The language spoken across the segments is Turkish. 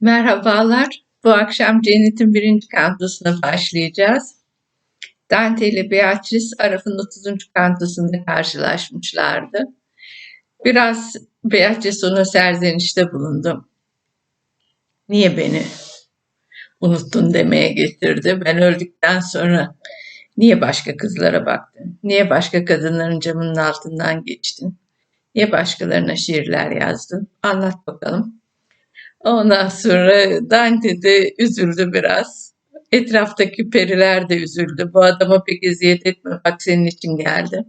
Merhabalar. Bu akşam Cennet'in birinci kantosuna başlayacağız. Dante ile Beatrice Araf'ın 30. kantosunda karşılaşmışlardı. Biraz Beatrice ona serzenişte bulundum. Niye beni unuttun demeye getirdi. Ben öldükten sonra niye başka kızlara baktın? Niye başka kadınların camının altından geçtin? Niye başkalarına şiirler yazdın? Anlat bakalım. Ondan sonra Dante de üzüldü biraz. Etraftaki periler de üzüldü. Bu adama pek eziyet etme bak senin için geldi.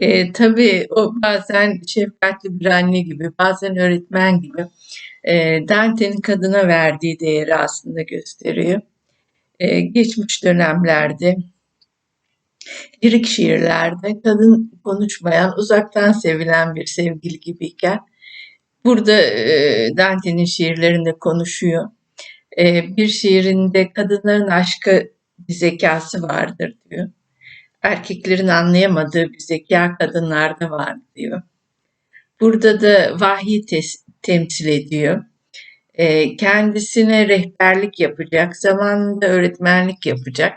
E, tabii o bazen şefkatli bir anne gibi, bazen öğretmen gibi e, Dante'nin kadına verdiği değeri aslında gösteriyor. E, geçmiş dönemlerde lirik şiirlerde kadın konuşmayan, uzaktan sevilen bir sevgili gibiyken Burada e, Dante'nin şiirlerinde konuşuyor. E, bir şiirinde kadınların aşkı bir zekası vardır diyor. Erkeklerin anlayamadığı bir zeka kadınlarda var diyor. Burada da vahyi tes- temsil ediyor. E, kendisine rehberlik yapacak, zamanında öğretmenlik yapacak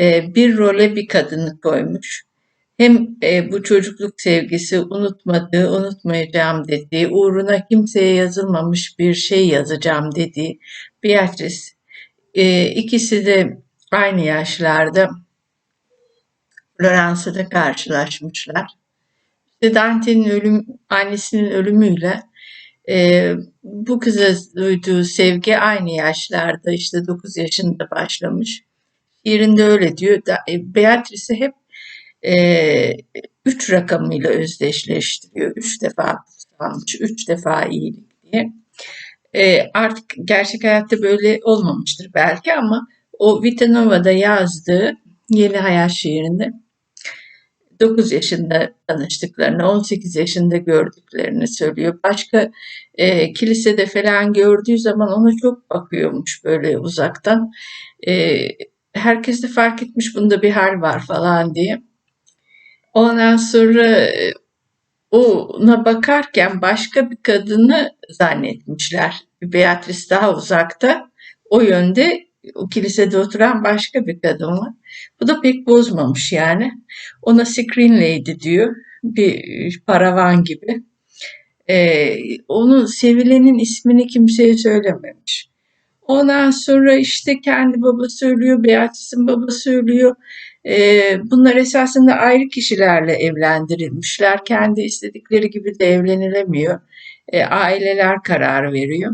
e, bir role bir kadını koymuş. Hem e, bu çocukluk sevgisi unutmadığı, unutmayacağım dediği, uğruna kimseye yazılmamış bir şey yazacağım dediği Beatrice. E, ikisi de aynı yaşlarda Floransa'da karşılaşmışlar. İşte Dante'nin ölüm, annesinin ölümüyle e, bu kıza duyduğu sevgi aynı yaşlarda işte 9 yaşında başlamış. Şiirinde öyle diyor. E, Beatrice hep e, üç rakamıyla özdeşleştiriyor. Üç defa kutsanmış, üç defa iyilik diye. E, artık gerçek hayatta böyle olmamıştır belki ama o Vitanova'da yazdığı Yeni Hayat şiirinde 9 yaşında tanıştıklarını, 18 yaşında gördüklerini söylüyor. Başka e, kilisede falan gördüğü zaman ona çok bakıyormuş böyle uzaktan. E, herkes de fark etmiş bunda bir hal var falan diye. Ondan sonra e, ona bakarken başka bir kadını zannetmişler. Beatrice daha uzakta. O yönde o kilisede oturan başka bir kadın var. Bu da pek bozmamış yani. Ona screen lady diyor. Bir paravan gibi. Ee, onun sevilenin ismini kimseye söylememiş. Ondan sonra işte kendi baba söylüyor, Beatrice'in baba söylüyor. Ee, bunlar esasında ayrı kişilerle evlendirilmişler. Kendi istedikleri gibi de evlenilemiyor. Ee, aileler karar veriyor.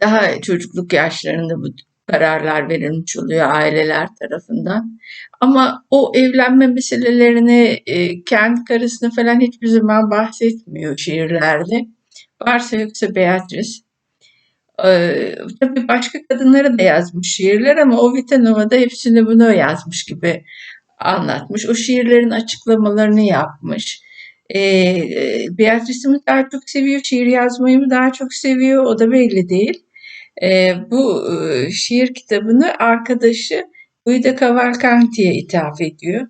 Daha çocukluk yaşlarında bu kararlar verilmiş oluyor aileler tarafından. Ama o evlenme meselelerini e, kendi karısını falan hiçbir zaman bahsetmiyor şiirlerde. Varsa yoksa Beatrice ee, tabii başka kadınlara da yazmış şiirler ama o Vitanova'da hepsini bunu yazmış gibi anlatmış. O şiirlerin açıklamalarını yapmış. Ee, Beatrice'i mi daha çok seviyor, şiir yazmayı mı daha çok seviyor o da belli değil. Ee, bu e, şiir kitabını arkadaşı Guido Cavalcanti'ye ithaf ediyor.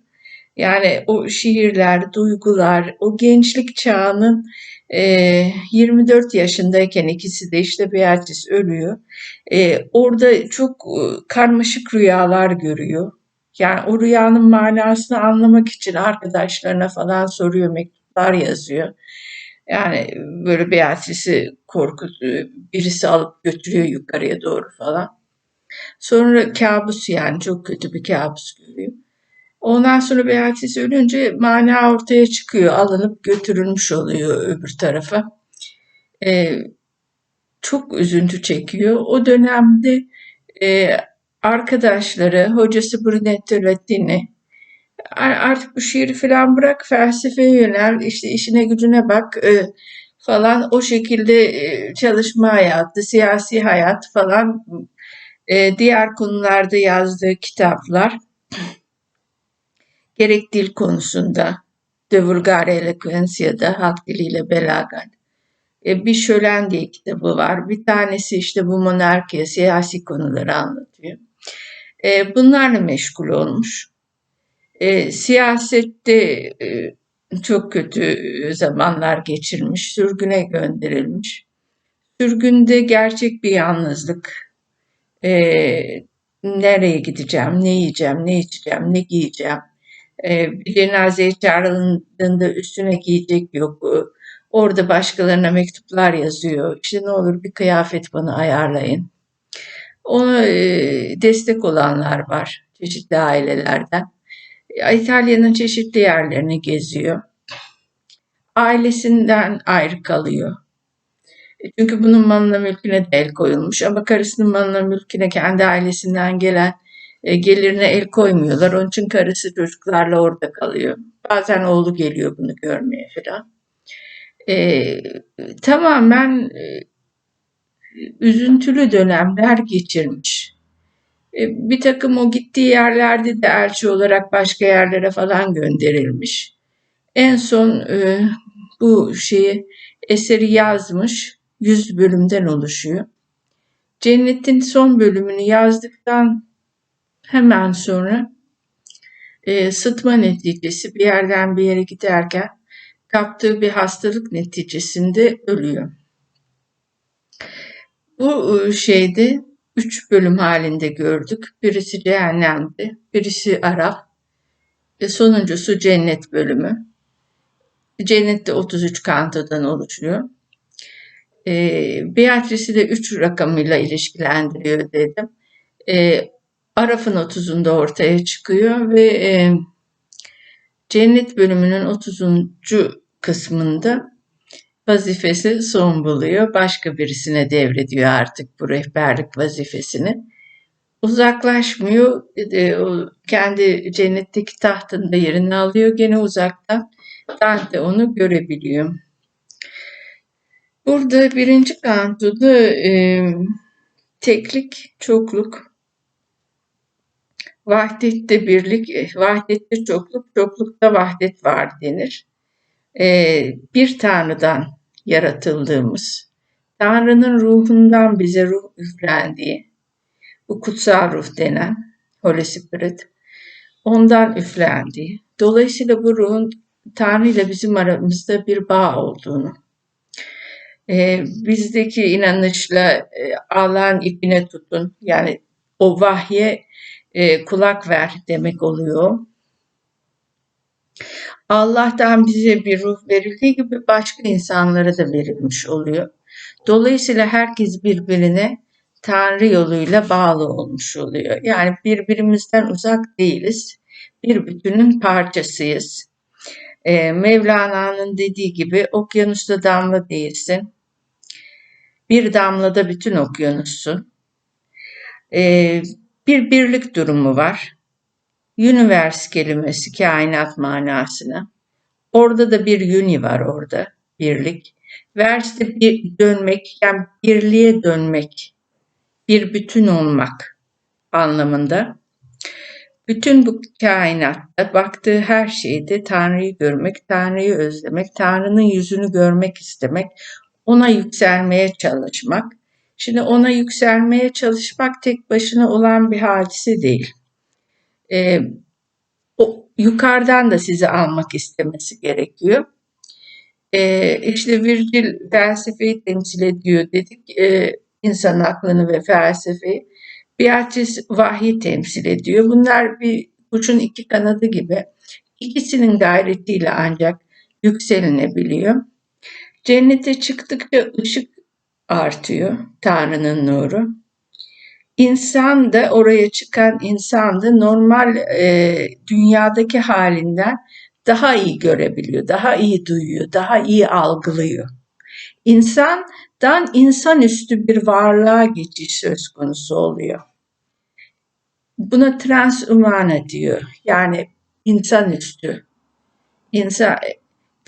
Yani o şiirler, duygular, o gençlik çağının e, ee, 24 yaşındayken ikisi de işte Beatrice ölüyor. E, orada çok e, karmaşık rüyalar görüyor. Yani o rüyanın manasını anlamak için arkadaşlarına falan soruyor, mektuplar yazıyor. Yani böyle Beatrice'i korkutuyor, birisi alıp götürüyor yukarıya doğru falan. Sonra kabus yani çok kötü bir kabus görüyor. Ondan sonra Beatrice ölünce mana ortaya çıkıyor. Alınıp götürülmüş oluyor öbür tarafa. Ee, çok üzüntü çekiyor. O dönemde e, arkadaşları, hocası Brunetto Latini artık bu şiiri falan bırak felsefeye yönel, işte işine gücüne bak e, falan o şekilde e, çalışma hayatı, siyasi hayat falan e, diğer konularda yazdığı kitaplar gerek dil konusunda De Vulgare Eloquencia'da halk diliyle belagan. E, bir Şölen diye kitabı var. Bir tanesi işte bu monarkiya, siyasi konuları anlatıyor. E, bunlarla meşgul olmuş. E, siyasette çok kötü zamanlar geçirmiş, sürgüne gönderilmiş. Sürgünde gerçek bir yalnızlık. Ee, nereye gideceğim, ne yiyeceğim, ne içeceğim, ne giyeceğim. Ee, bir cenazeye çağrıldığında üstüne giyecek yok. Ee, Orada başkalarına mektuplar yazıyor. İşte ne olur bir kıyafet bana ayarlayın. Ona e, destek olanlar var çeşitli ailelerden. İtalya'nın çeşitli yerlerini geziyor. Ailesinden ayrı kalıyor. E, Çünkü bunun malına mülküne de el koyulmuş ama karısının malına mülküne kendi ailesinden gelen gelirine el koymuyorlar. Onun için karısı çocuklarla orada kalıyor. Bazen oğlu geliyor bunu görmeye falan. E, tamamen e, üzüntülü dönemler geçirmiş. E, bir takım o gittiği yerlerde de elçi olarak başka yerlere falan gönderilmiş. En son e, bu şeyi eseri yazmış. 100 bölümden oluşuyor. Cennet'in son bölümünü yazdıktan hemen sonra e, sıtma neticesi bir yerden bir yere giderken kaptığı bir hastalık neticesinde ölüyor. Bu e, şeyde üç bölüm halinde gördük. Birisi cehennemdi, birisi Araf, ve sonuncusu cennet bölümü. Cennette 33 kantodan oluşuyor. E, Beatrice'i de 3 rakamıyla ilişkilendiriyor dedim. E, Araf'ın 30'unda ortaya çıkıyor ve e, cennet bölümünün 30. kısmında vazifesi son buluyor. Başka birisine devrediyor artık bu rehberlik vazifesini. Uzaklaşmıyor. E, o kendi cennetteki tahtında yerini alıyor. Gene uzaktan Dante onu görebiliyor. Burada birinci kantoda e, teklik, çokluk, vahdette birlik, e, vahdette çokluk, çoklukta vahdet var denir. E, bir Tanrı'dan yaratıldığımız, Tanrı'nın ruhundan bize ruh üflendiği, bu kutsal ruh denen Holy Spirit, ondan üflendiği. Dolayısıyla bu ruhun Tanrı ile bizim aramızda bir bağ olduğunu, e, bizdeki inanışla e, Allah'ın ipine tutun, yani o vahye e, kulak ver demek oluyor. Allah'tan bize bir ruh verildiği gibi başka insanlara da verilmiş oluyor. Dolayısıyla herkes birbirine Tanrı yoluyla bağlı olmuş oluyor. Yani birbirimizden uzak değiliz. Bir bütünün parçasıyız. Ee, Mevlana'nın dediği gibi okyanusta damla değilsin. Bir damlada bütün okyanussun. Ee, bir birlik durumu var. Universe kelimesi kainat manasına. Orada da bir uni var orada, birlik. Verse de bir dönmek, yani birliğe dönmek, bir bütün olmak anlamında. Bütün bu kainatta baktığı her şeyde Tanrı'yı görmek, Tanrı'yı özlemek, Tanrı'nın yüzünü görmek istemek, ona yükselmeye çalışmak. Şimdi ona yükselmeye çalışmak tek başına olan bir hadise değil. Ee, o yukarıdan da sizi almak istemesi gerekiyor. Ee, işte Virgil felsefeyi temsil ediyor dedik. Ee, insan aklını ve felsefeyi. Beatrice vahyi temsil ediyor. Bunlar bir uçun iki kanadı gibi. İkisinin gayretiyle ancak yükselinebiliyor. Cennete çıktıkça ışık artıyor. Tanrı'nın nuru. İnsan da oraya çıkan insan da normal e, dünyadaki halinden daha iyi görebiliyor, daha iyi duyuyor, daha iyi algılıyor. İnsandan insanüstü bir varlığa geçiş söz konusu oluyor. Buna transhumana diyor. Yani insanüstü. İnsan,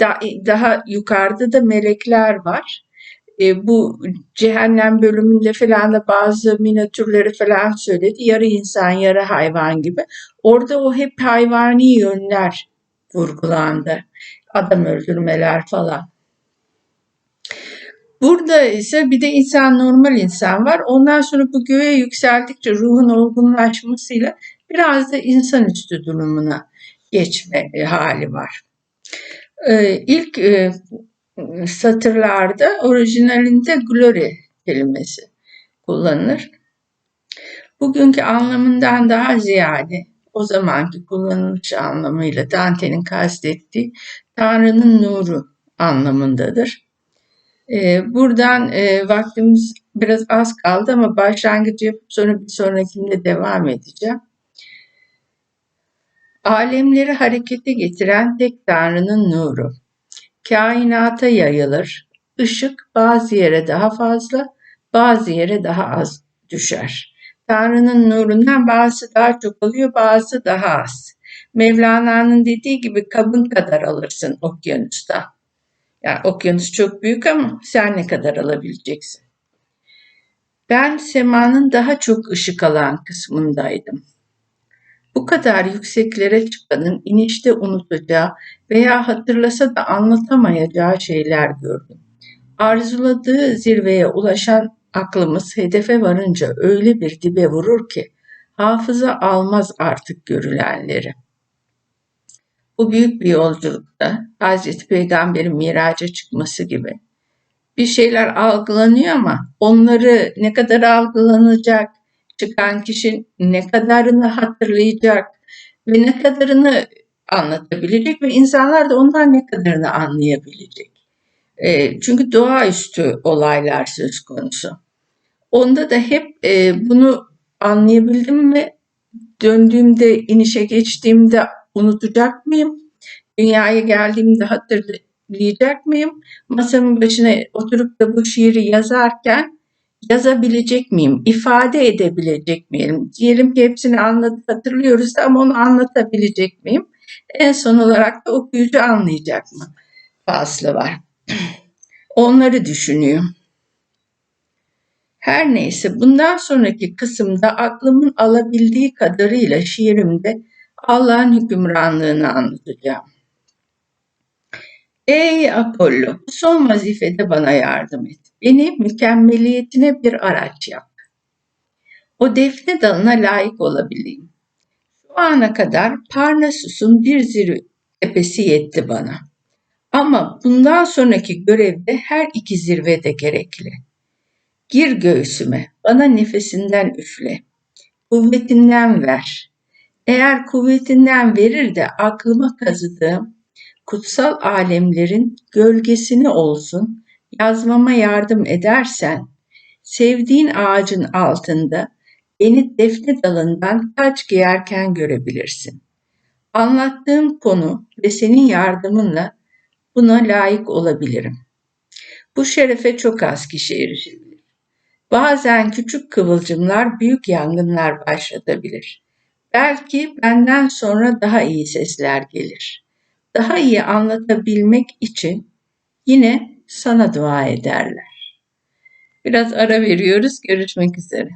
da, daha yukarıda da melekler var. E, bu cehennem bölümünde falan da bazı minatürleri falan söyledi. Yarı insan, yarı hayvan gibi. Orada o hep hayvani yönler vurgulandı. Adam öldürmeler falan. Burada ise bir de insan normal insan var. Ondan sonra bu göğe yükseldikçe ruhun olgunlaşmasıyla biraz da insanüstü durumuna geçme hali var. Ee, ilk e, satırlarda orijinalinde glory kelimesi kullanılır. Bugünkü anlamından daha ziyade o zamanki kullanılmış anlamıyla Dante'nin kastettiği Tanrı'nın nuru anlamındadır. Ee, buradan e, vaktimiz biraz az kaldı ama başlangıcı yapıp sonra bir sonrakinde devam edeceğim. Alemleri harekete getiren tek Tanrı'nın nuru. Kainata yayılır. Işık bazı yere daha fazla, bazı yere daha az düşer. Tanrı'nın nurundan bazı daha çok oluyor, bazı daha az. Mevlana'nın dediği gibi kabın kadar alırsın okyanusta. Yani okyanus çok büyük ama sen ne kadar alabileceksin? Ben semanın daha çok ışık alan kısmındaydım. Bu kadar yükseklere çıkanın inişte unutacağı veya hatırlasa da anlatamayacağı şeyler gördüm. Arzuladığı zirveye ulaşan aklımız hedefe varınca öyle bir dibe vurur ki hafıza almaz artık görülenleri. Bu büyük bir yolculukta Hazreti Peygamber'in miraca çıkması gibi bir şeyler algılanıyor ama onları ne kadar algılanacak, çıkan kişi ne kadarını hatırlayacak ve ne kadarını anlatabilecek ve insanlar da ondan ne kadarını anlayabilecek. E, çünkü doğaüstü olaylar söz konusu. Onda da hep e, bunu anlayabildim mi? Döndüğümde, inişe geçtiğimde unutacak mıyım? Dünyaya geldiğimde hatırlayacak mıyım? Masamın başına oturup da bu şiiri yazarken yazabilecek miyim? İfade edebilecek miyim? Diyelim ki hepsini anladık, hatırlıyoruz ama onu anlatabilecek miyim? En son olarak da okuyucu anlayacak mı? Faslı var. Onları düşünüyor. Her neyse bundan sonraki kısımda aklımın alabildiği kadarıyla şiirimde Allah'ın hükümranlığını anlatacağım. Ey Apollo, bu son vazifede bana yardım et. Beni mükemmeliyetine bir araç yap. O defne dalına layık olabileyim. Ana kadar Parnasus'un bir zirve tepesi yetti bana. Ama bundan sonraki görevde her iki zirve de gerekli. Gir göğsüme, bana nefesinden üfle. Kuvvetinden ver. Eğer kuvvetinden verir de aklıma kazıdığım kutsal alemlerin gölgesini olsun, yazmama yardım edersen, sevdiğin ağacın altında beni defne dalından taç giyerken görebilirsin. Anlattığım konu ve senin yardımınla buna layık olabilirim. Bu şerefe çok az kişi erişebilir. Bazen küçük kıvılcımlar büyük yangınlar başlatabilir. Belki benden sonra daha iyi sesler gelir. Daha iyi anlatabilmek için yine sana dua ederler. Biraz ara veriyoruz. Görüşmek üzere.